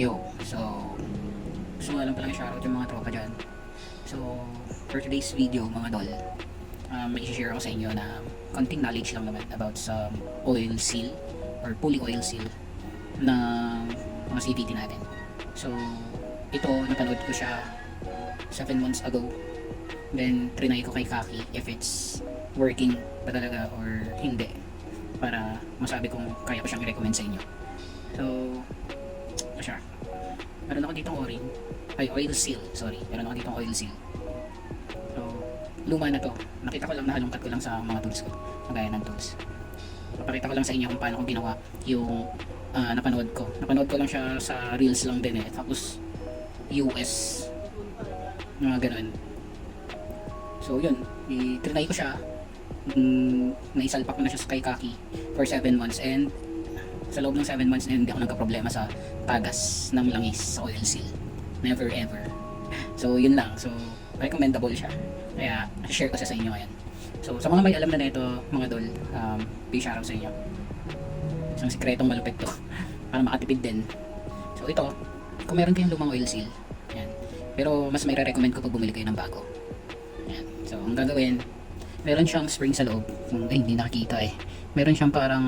Yo, so gusto nga lang palang shoutout yung mga tropa dyan. So, for today's video mga dol, um, may share ako sa inyo na konting knowledge lang naman about sa oil seal or pulley oil seal na mga CVT natin. So, ito, napanood ko siya 7 months ago. Then, trinay ko kay Kaki if it's working ba talaga or hindi para masabi kung kaya ko siyang i-recommend sa inyo. So, siya. Meron ako ditong o-ring. Ay, oil seal. Sorry. Meron ako ditong oil seal. So, luma na to. Nakita ko lang nahalungkat ko lang sa mga tools ko. Magaya ng tools. Papakita ko lang sa inyo kung paano ko ginawa yung ah, napanood ko. Napanood ko lang siya sa Reels lang din eh. Tapos, US. Mga ganun. So, yun. I-trinay ko siya. Mm, naisalpak ko na siya sa kay Kaki for 7 months and sa loob ng 7 months na yun, hindi ako nagka-problema sa tagas ng langis sa oil seal. Never ever. So, yun lang. So, recommendable siya. Kaya, share ko siya sa inyo ngayon. So, sa mga may alam na nito, mga dol, um, big shoutout sa inyo. Isang sikretong malupit to. para makatipid din. So, ito, kung meron kayong lumang oil seal, yan. Pero, mas may recommend ko pag bumili kayo ng bago. Yan. So, ang gagawin, meron siyang spring sa loob. Kung, ay, hindi nakikita eh. Meron siyang parang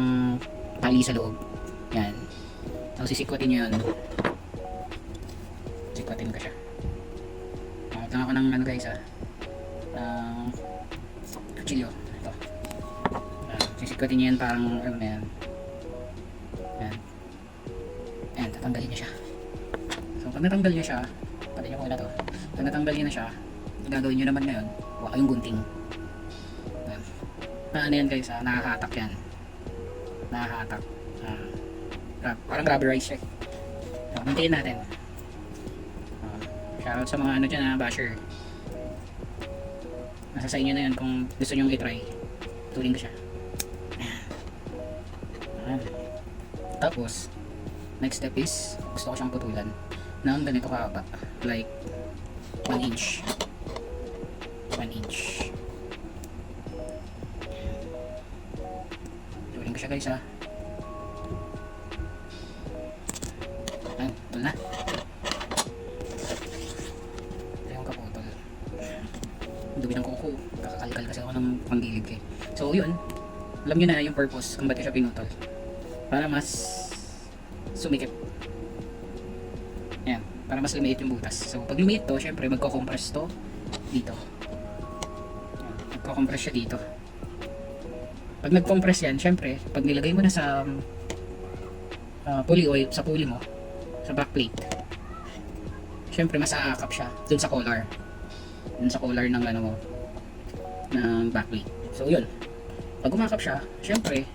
tali sa loob. Yan. So, sisikwatin nyo yun. Sikwatin ko siya. Nakita ako ng ano guys ah. Ng kutsilyo. Ito. Yan. Sisikwatin nyo yan parang ano na yan. Yan. Yan, tatanggalin niya siya. So, pag natanggal niya siya, pati niyo muna to. Pag natanggal niya na siya, gagawin niyo naman ngayon, kuha kayong gunting. Yan. Na ano yan guys ah, nakahatak yan. Nakahatak. Ah, rub- parang rubberize siya. So, hintayin natin. Ah, shoutout sa mga ano dyan ah, basher. Nasa sa inyo na yun kung gusto nyo i-try. Tuling ko siya. Ayan. Tapos, next step is, gusto ko siyang putulan ng ganito kahaba. Like, 1 inch. 1 inch. Tuling ko siya guys ha. Ayan, putol na. Ito yung kaputol. Dumi ng kuko. Kakakalkal kasi ako ng panggilid eh. So yun, alam nyo na yung purpose kung ba't siya pinutol. Para mas sumikip. Ayan, para mas lumiit yung butas. So pag lumiit to, syempre magko-compress to dito. Magko-compress siya dito. Pag nag-compress yan, syempre, pag nilagay mo na sa uh, pulley oil, sa pulley mo, sa backplate, syempre mas aakap siya dun sa collar. Dun sa collar ng ano mo, ng backplate. So yun, pag umakap siya, syempre,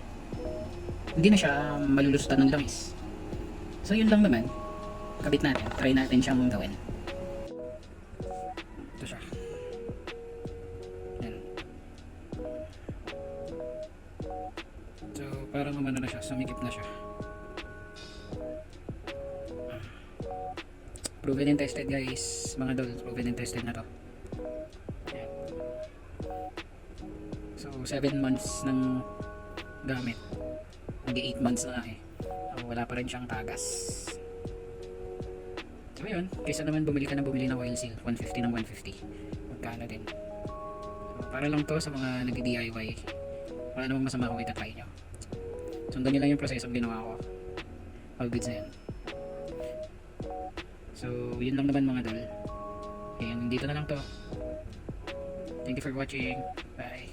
hindi na siya malulusutan ng langis. So yun lang naman, kabit natin, try natin siyang gawin. Ito siya. Yan. So, parang umano na siya, sumikip na siya. Proven and tested guys, mga dol, proven and tested na to. So, 7 months ng gamit. Nag 8 months na eh. So, wala pa rin siyang tagas. So, yun. Kaysa naman bumili ka na bumili ng oil seal. 150 ng 150. Magkano din. So, para lang to sa mga nag-DIY. Wala namang masama kung itatry nyo. Sundan nyo lang yung proseso ginawa ko. All goods na yan. So, yun lang naman mga dol. Kaya dito na lang to. Thank you for watching. Bye.